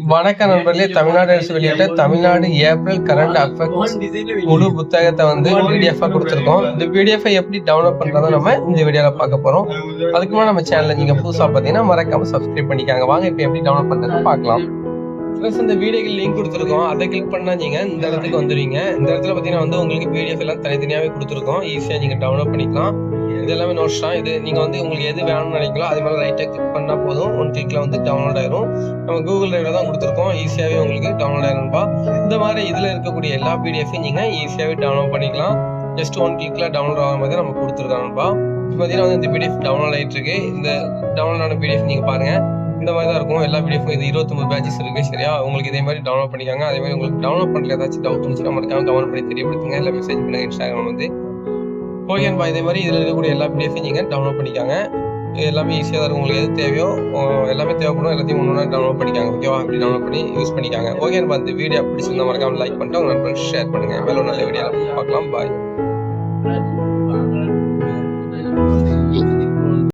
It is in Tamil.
வணக்க நண்பர்களே. தமிழ்நாடு அரசு வெளியிட்ட தமிழ்நாடு ஏப்ரல் கரண்ட் அஃபெக்ட்ஸ் முழு புத்தகத்தை வந்து பிடிஎஃப் கொடுத்துருக்கோம். இந்த பிடிஎஃப் எப்படி டவுன்லோட் பண்றதை நம்ம இந்த வீடியோல பார்க்க போறோம். அதுக்கு நம்ம சேனல்ல நீங்க புதுசா பாத்தீங்கன்னா மறக்காமல் சப்ஸ்கிரைப் பண்ணிக்காங்க. வாங்க இப்போ எப்படி டவுன்லோட் பண்ணுறதுன்னு பார்க்கலாம். ஃப்ரெண்ட்ஸ் இந்த வீடியோக்கு லிங்க் கொடுத்துருக்கோம். அதை கிளிக் பண்ணா நீங்க இந்த இடத்துக்கு வந்துடுவீங்க இந்த இடத்துல பாத்தீங்கன்னா வந்து உங்களுக்கு பிடிஎஃப் எல்லாம் தனித்தனியாவே கொடுத்துருக்கோம். ஈஸியா நீங்க டவுன்லோட் பண்ணிக்கலாம். இது எல்லாமே நோட்ஸ் தான் இது நீங்க வந்து உங்களுக்கு எது வேணும்னு நினைக்கலாம் அது மேலே ரைட்டை கிளிக் பண்ணா போதும். ஒன் கிளிக்ல வந்து டவுன்லோட் ஆயிரும். நம்ம கூகுள் டிரைவ்ல தான் கொடுத்துருக்கோம். ஈஸியாவே உங்களுக்கு டவுன்லோட் ஆயிரும்பா. இந்த மாதிரி இதுல இருக்கக்கூடிய எல்லா பிடிஎஃபையும் நீங்க ஈஸியாவே டவுன்லோட் பண்ணிக்கலாம். ஜஸ்ட் ஒன் கிளிக்ல டவுன்லோட் ஆகிற மாதிரி நம்ம கொடுத்துருக்காங்கப்பா. இப்போ பார்த்தீங்கன்னா வந்து இந்த பிடிஎஃப் டவுன்லோட் ஆயிட்டு இருக்கு. இந்த டவுன்லோட் ஆன பிடிஎஃப் நீங்க பாருங்க. இந்த மாதிரி தான் இருக்கும். எல்லா பிடிஎஃபும் இது இருபத்தொம்பது பேச்சஸ் இருக்கு. சரியா? உங்களுக்கு இதே மாதிரி டவுன்லோட் பண்ணிக்காங்க. அதே மாதிரி உங்களுக்கு டவுன்லோட் பண்ணல ஏதாச்சும் டவுட் இருந்துச்சுன்னா மறக்காம கமெண்ட் பண்ணி தெரியப்படுத்துங்க. இல்லை மெசேஜ் பண்ணுங்க. இன்ஸ்டாகிராம் வந்து. ஓகேன்பா இதே மாதிரி இதில் இருக்கக்கூடிய எல்லா பிடிஎஃபையும் நீங்கள் டவுன்லோட் பண்ணிக்காங்க. எல்லாமே ஈஸியாக தான் இருக்கும். உங்களுக்கு எது தேவையோ எல்லாமே தேவைப்படும். எல்லாத்தையும் ஒன்று டவுன்லோட் பண்ணிக்காங்க. ஓகேவா அப்படி டவுன்லோட் பண்ணி யூஸ் பண்ணிக்காங்க. ஓகேன்பா இந்த வீடியோ பிடிச்சிருந்தா மறக்காம லைக் பண்ணிட்டு உங்க நண்பர்களுக்கு ஷேர் பண்ணுங்க. வேலை நல்ல வீடியோ பார்க்கலாம் பாய்